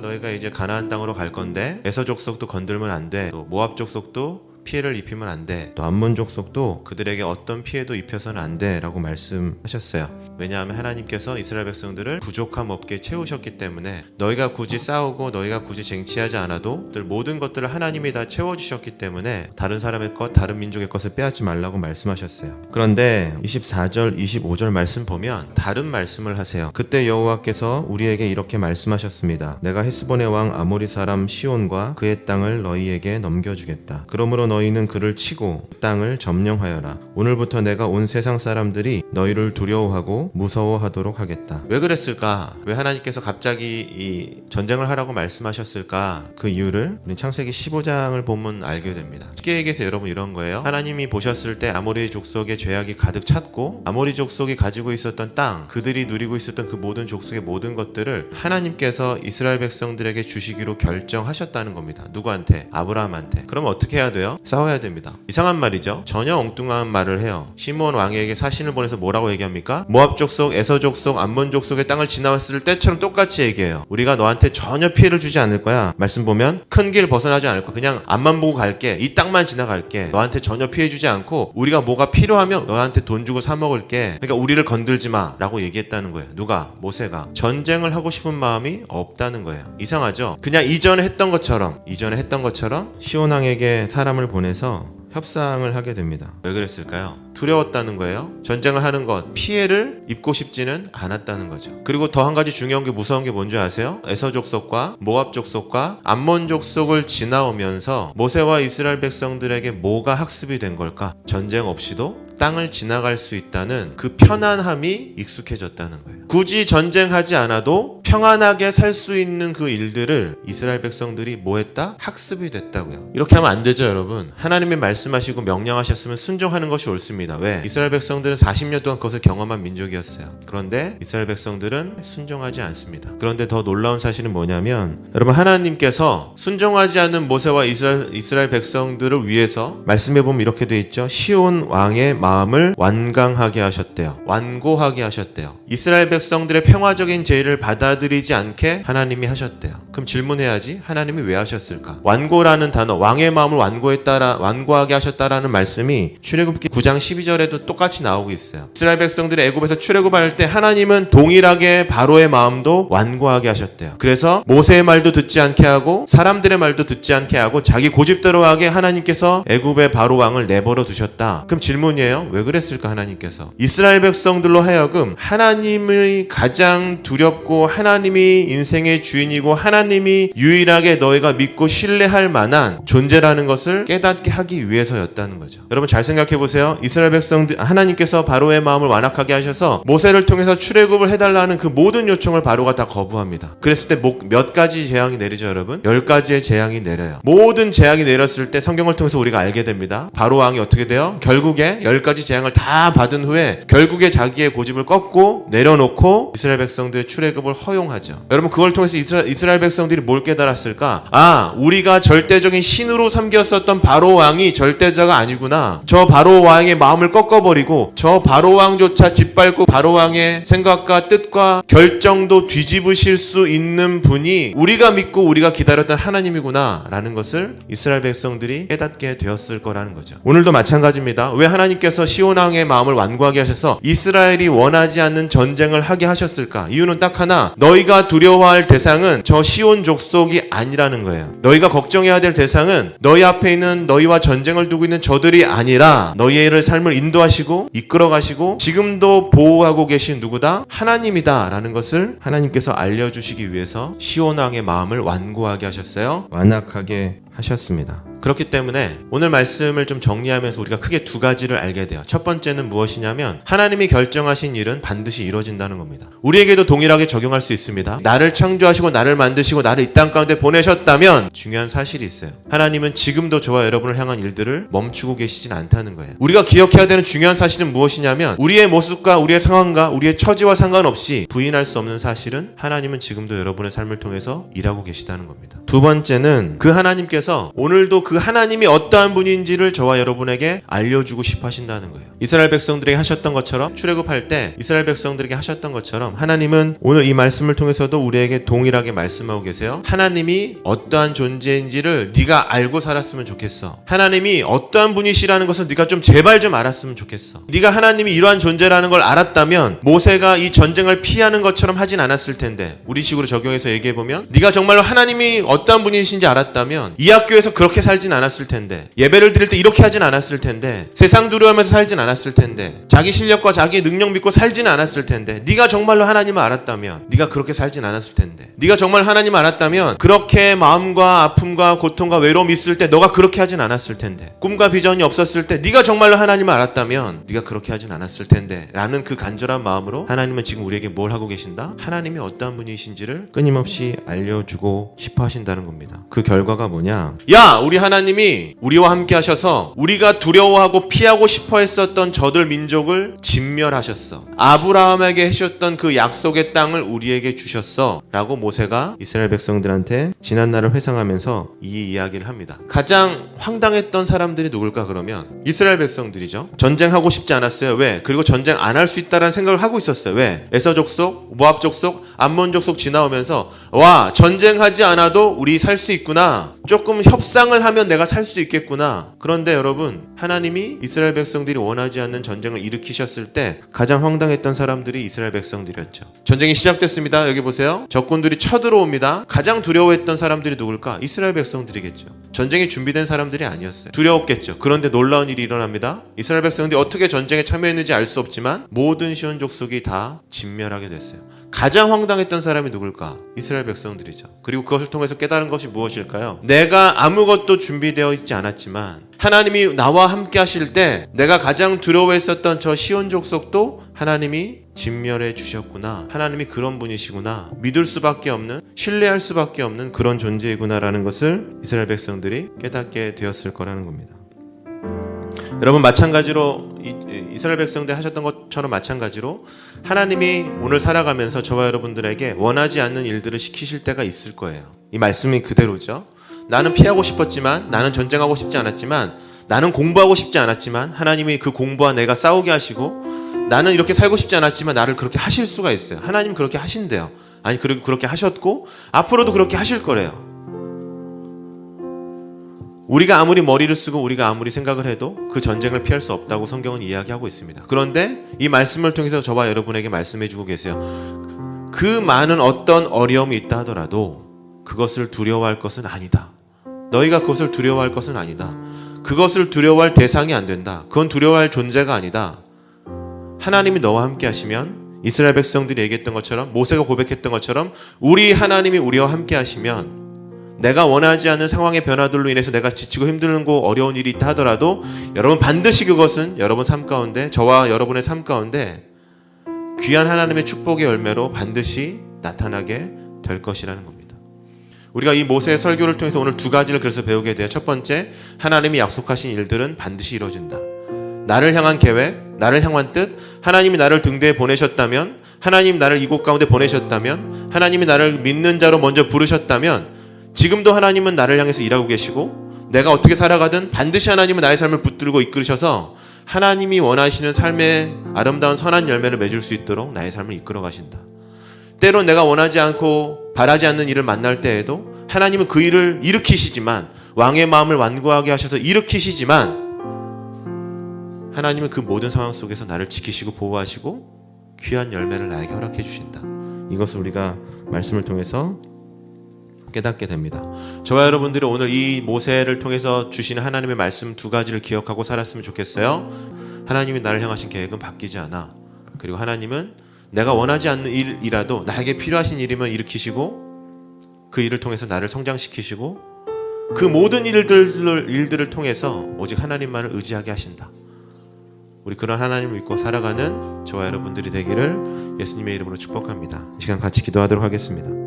너희가 이제 가나안 땅으로 갈 건데 에서 족속도 건들면 안 돼. 또 모압 족속도 피해를 입히면 안 돼. 또 암몬 족 속도 그들에게 어떤 피해도 입혀서는 안 돼라고 말씀하셨어요. 왜냐하면 하나님께서 이스라엘 백성들을 부족함 없게 채우셨기 때문에 너희가 굳이 싸우고 너희가 굳이 쟁취하지 않아도 들 모든 것들을 하나님이 다 채워주셨기 때문에 다른 사람의 것, 다른 민족의 것을 빼앗지 말라고 말씀하셨어요. 그런데 24절, 25절 말씀 보면 다른 말씀을 하세요. 그때 여호와께서 우리에게 이렇게 말씀하셨습니다. 내가 헤스본의 왕 아모리 사람 시온과 그의 땅을 너희에게 넘겨주겠다. 그러므로 너희는 그를 치고 땅을 점령하여라. 오늘부터 내가 온 세상 사람들이 너희를 두려워하고 무서워하도록 하겠다. 왜 그랬을까? 왜 하나님께서 갑자기 이 전쟁을 하라고 말씀하셨을까? 그 이유를 우리 창세기 15장을 보면 알게 됩니다. 쉽게 얘기해서 여러분 이런 거예요. 하나님이 보셨을 때 아모리 족속의 죄악이 가득 찼고 아모리 족속이 가지고 있었던 땅, 그들이 누리고 있었던 그 모든 족속의 모든 것들을 하나님께서 이스라엘 백성들에게 주시기로 결정하셨다는 겁니다. 누구한테? 아브라함한테. 그럼 어떻게 해야 돼요? 싸워야 됩니다. 이상한 말이죠. 전혀 엉뚱한 말을 해요. 시므온 왕에게 사신을 보내서 뭐라고 얘기합니까? 모압 족속, 에서 족속, 암몬 족속의 땅을 지나왔을 때처럼 똑같이 얘기해요. 우리가 너한테 전혀 피해를 주지 않을 거야. 말씀 보면 큰 길 벗어나지 않을 거야. 그냥 앞만 보고 갈게. 이 땅만 지나갈게. 너한테 전혀 피해 주지 않고 우리가 뭐가 필요하면 너한테 돈 주고 사 먹을게. 그러니까 우리를 건들지 마라고 얘기했다는 거예요. 누가? 모세가 전쟁을 하고 싶은 마음이 없다는 거예요. 이상하죠? 그냥 이전에 했던 것처럼 이전에 했던 것처럼 시온왕에게 사람을 보내서 협상을 하게 됩니다. 왜 그랬을까요? 두려웠다는 거예요. 전쟁을 하는 것, 피해를 입고 싶지는 않았다는 거죠. 그리고 더 한 가지 중요한 게 무서운 게 뭔지 아세요? 에서 족 속과 모압 족 속과 암몬 족 속을 지나오면서 모세와 이스라엘 백성들에게 뭐가 학습이 된 걸까? 전쟁 없이도 땅을 지나갈 수 있다는 그 편안함이 익숙해졌다는 거예요. 굳이 전쟁하지 않아도 평안하게 살 수 있는 그 일들을 이스라엘 백성들이 뭐 했다? 학습이 됐다고요. 이렇게 하면 안 되죠, 여러분. 하나님이 말씀하시고 명령하셨으면 순종하는 것이 옳습니다. 왜? 이스라엘 백성들은 40년 동안 그것을 경험한 민족이었어요. 그런데 이스라엘 백성들은 순종하지 않습니다. 그런데 더 놀라운 사실은 뭐냐면 여러분 하나님께서 순종하지 않는 모세와 이스라엘, 이스라엘 백성들을 위해서 말씀해 보면 이렇게 돼 있죠. 시온 왕의 마음을 완강하게 하셨대요. 완고하게 하셨대요. 이스라엘 백성들의 평화적인 제의를 받아 들이지 않게 하나님이 하셨대요. 그럼 질문해야지. 하나님이 왜 하셨을까? 완고라는 단어, 왕의 마음을 완고했다라 완고하게 하셨다라는 말씀이 출애굽기 9장 12절에도 똑같이 나오고 있어요. 이스라엘 백성들이 애굽에서 출애굽할 때 하나님은 동일하게 바로의 마음도 완고하게 하셨대요. 그래서 모세의 말도 듣지 않게 하고 사람들의 말도 듣지 않게 하고 자기 고집대로 하게 하나님께서 애굽의 바로 왕을 내버려 두셨다. 그럼 질문이에요. 왜 그랬을까 하나님께서? 이스라엘 백성들로 하여금 하나님의 가장 두렵고 하나님 이 인생의 주인이고 하나님이 유일하게 너희가 믿고 신뢰할 만한 존재라는 것을 깨닫게 하기 위해서였다는 거죠. 여러분 잘 생각해 보세요. 이스라엘 백성들 하나님께서 바로의 마음을 완악하게 하셔서 모세를 통해서 출애굽을 해달라는 그 모든 요청을 바로가 다 거부합니다. 그랬을 때 몇 가지 재앙이 내리죠, 여러분? 열 가지의 재앙이 내려요. 모든 재앙이 내렸을 때 성경을 통해서 우리가 알게 됩니다. 바로 왕이 어떻게 돼요? 결국에 열 가지 재앙을 다 받은 후에 결국에 자기의 고집을 꺾고 내려놓고 이스라엘 백성들의 출애굽을 허 용하죠. 여러분 그걸 통해서 이스라엘, 이스라엘 백성들이 뭘 깨달았을까? 아, 우리가 절대적인 신으로 섬겼었던 바로 왕이 절대자가 아니구나. 저 바로 왕의 마음을 꺾어버리고 저 바로 왕조차 짓밟고 바로 왕의 생각과 뜻과 결정도 뒤집으실 수 있는 분이 우리가 믿고 우리가 기다렸던 하나님이구나라는 것을 이스라엘 백성들이 깨닫게 되었을 거라는 거죠. 오늘도 마찬가지입니다. 왜 하나님께서 시온 왕의 마음을 완고하게 하셔서 이스라엘이 원하지 않는 전쟁을 하게 하셨을까? 이유는 딱 하나. 너희가 두려워할 대상은 저 시온 족속이 아니라는 거예요. 너희가 걱정해야 될 대상은 너희 앞에 있는 너희와 전쟁을 두고 있는 저들이 아니라 너희의 삶을 인도하시고 이끌어 가시고 지금도 보호하고 계신 누구다? 하나님이다라는 것을 하나님께서 알려 주시기 위해서 시온 왕의 마음을 완고하게 하셨어요. 완악하게 하셨습니다. 그렇기 때문에 오늘 말씀을 좀 정리하면서 우리가 크게 두 가지를 알게 돼요. 첫 번째는 무엇이냐면 하나님이 결정하신 일은 반드시 이루어진다는 겁니다. 우리에게도 동일하게 적용할 수 있습니다. 나를 창조하시고 나를 만드시고 나를 이 땅 가운데 보내셨다면 중요한 사실이 있어요. 하나님은 지금도 저와 여러분을 향한 일들을 멈추고 계시진 않다는 거예요. 우리가 기억해야 되는 중요한 사실은 무엇이냐면 우리의 모습과 우리의 상황과 우리의 처지와 상관없이 부인할 수 없는 사실은 하나님은 지금도 여러분의 삶을 통해서 일하고 계시다는 겁니다. 두 번째는 그 하나님께서 오늘도 그 하나님이 어떠한 분인지를 저와 여러분에게 알려주고 싶어 하신다는 거예요. 이스라엘 백성들에게 하셨던 것처럼 출애굽할 때 이스라엘 백성들에게 하셨던 것처럼 하나님은 오늘 이 말씀을 통해서도 우리에게 동일하게 말씀하고 계세요. 하나님이 어떠한 존재인지를 네가 알고 살았으면 좋겠어. 하나님이 어떠한 분이시라는 것을 네가 좀 제발 좀 알았으면 좋겠어. 네가 하나님이 이러한 존재라는 걸 알았다면 모세가 이 전쟁을 피하는 것처럼 하진 않았을 텐데 우리 식으로 적용해서 얘기해 보면 네가 정말로 하나님이 어떠한 분이신지 알았다면 이 학교에서 그렇게 살진 않았을 텐데 예배를 드릴 때 이렇게 하진 않았을 텐데 세상 두려워하면서 살진 않았을 텐데 자기 실력과 자기 능력 믿고 살진 않았을 텐데 네가 정말로 하나님을 알았다면 네가 그렇게 살진 않았을 텐데 네가 정말 하나님을 알았다면 그렇게 마음과 아픔과 고통과 외로움 있을 때 너가 그렇게 하진 않았을 텐데 꿈과 비전이 없었을 때 네가 정말로 하나님을 알았다면 네가 그렇게 하진 않았을 텐데 라는 그 간절한 마음으로 하나님은 지금 우리에게 뭘 하고 계신다? 하나님이 어떠한 분이신지를 끊임없이 알려주고 싶어 하신다는 겁니다. 그 결과가 뭐냐? 야, 우리 하나님이 우리와 함께 하셔서 우리가 두려워하고 피하고 싶어 했었던 저들 민족을 진멸하셨어. 아브라함에게 해주셨던 그 약속의 땅을 우리에게 주셨어. 라고 모세가 이스라엘 백성들한테 지난 날을 회상하면서 이 이야기를 합니다. 가장 황당했던 사람들이 누굴까 그러면 이스라엘 백성들이죠. 전쟁하고 싶지 않았어요. 왜? 그리고 전쟁 안 할 수 있다라는 생각을 하고 있었어요. 왜? 에서 족 속, 모압 족 속, 암몬 족 속 지나오면서 와 전쟁하지 않아도 우리 살 수 있구나. 조금 협상을 하면 내가 살 수 있겠구나. 그런데 여러분 하나님이 이스라엘 백성들이 원하지 않는 전쟁을 일으키셨을 때 가장 황당했던 사람들이 이스라엘 백성들이었죠. 전쟁이 시작됐습니다. 여기 보세요. 적군들이 쳐들어옵니다. 가장 두려워했던 사람들이 누굴까? 이스라엘 백성들이겠죠. 전쟁이 준비된 사람들이 아니었어요. 두려웠겠죠. 그런데 놀라운 일이 일어납니다. 이스라엘 백성들이 어떻게 전쟁에 참여했는지 알 수 없지만 모든 시온 족속이 다 진멸하게 됐어요. 가장 황당했던 사람이 누굴까? 이스라엘 백성들이죠. 그리고 그것을 통해서 깨달은 것이 무엇일까요? 내가 아무것도 준비되어 있지 않았지만 하나님이 나와 함께 하실 때 내가 가장 두려워했었던 저 시온 족속도 하나님이 진멸해 주셨구나. 하나님이 그런 분이시구나. 믿을 수밖에 없는, 신뢰할 수밖에 없는 그런 존재이구나라는 것을 이스라엘 백성들이 깨닫게 되었을 거라는 겁니다. 여러분 마찬가지로 이- 이스라엘 백성들 하셨던 것처럼 마찬가지로 하나님이 오늘 살아가면서 저와 여러분들에게 원하지 않는 일들을 시키실 때가 있을 거예요. 이 말씀이 그대로죠. 나는 피하고 싶었지만 나는 전쟁하고 싶지 않았지만 나는 공부하고 싶지 않았지만 하나님이 그 공부와 내가 싸우게 하시고 나는 이렇게 살고 싶지 않았지만 나를 그렇게 하실 수가 있어요. 하나님 그렇게 하신대요. 아니 그리고 그렇게 하셨고 앞으로도 그렇게 하실 거래요. 우리가 아무리 머리를 쓰고 우리가 아무리 생각을 해도 그 전쟁을 피할 수 없다고 성경은 이야기하고 있습니다. 그런데 이 말씀을 통해서 저와 여러분에게 말씀해 주고 계세요. 그 많은 어떤 어려움이 있다 하더라도 그것을 두려워할 것은 아니다. 너희가 그것을 두려워할 것은 아니다. 그것을 두려워할 대상이 안 된다. 그건 두려워할 존재가 아니다. 하나님이 너와 함께 하시면 이스라엘 백성들이 얘기했던 것처럼 모세가 고백했던 것처럼 우리 하나님이 우리와 함께 하시면 내가 원하지 않는 상황의 변화들로 인해서 내가 지치고 힘들고 어려운 일이 있다 하더라도 여러분 반드시 그것은 여러분 삶 가운데 저와 여러분의 삶 가운데 귀한 하나님의 축복의 열매로 반드시 나타나게 될 것이라는 겁니다. 우리가 이 모세의 설교를 통해서 오늘 두 가지를 그래서 배우게 돼요. 첫 번째, 하나님이 약속하신 일들은 반드시 이루어진다. 나를 향한 계획, 나를 향한 뜻, 하나님이 나를 등대에 보내셨다면, 하나님 나를 이곳 가운데 보내셨다면, 하나님이 나를 믿는 자로 먼저 부르셨다면, 지금도 하나님은 나를 향해서 일하고 계시고, 내가 어떻게 살아가든 반드시 하나님은 나의 삶을 붙들고 이끌으셔서 하나님이 원하시는 삶의 아름다운 선한 열매를 맺을 수 있도록 나의 삶을 이끌어 가신다. 때론 내가 원하지 않고 바라지 않는 일을 만날 때에도 하나님은 그 일을 일으키시지만 왕의 마음을 완고하게 하셔서 일으키시지만 하나님은 그 모든 상황 속에서 나를 지키시고 보호하시고 귀한 열매를 나에게 허락해 주신다. 이것을 우리가 말씀을 통해서 깨닫게 됩니다. 저와 여러분들이 오늘 이 모세를 통해서 주시는 하나님의 말씀 두 가지를 기억하고 살았으면 좋겠어요. 하나님이 나를 향하신 계획은 바뀌지 않아. 그리고 하나님은 내가 원하지 않는 일이라도 나에게 필요하신 일이면 일으키시고 그 일을 통해서 나를 성장시키시고 그 모든 일들을 일들을 통해서 오직 하나님만을 의지하게 하신다. 우리 그런 하나님을 믿고 살아가는 저와 여러분들이 되기를 예수님의 이름으로 축복합니다. 이 시간 같이 기도하도록 하겠습니다.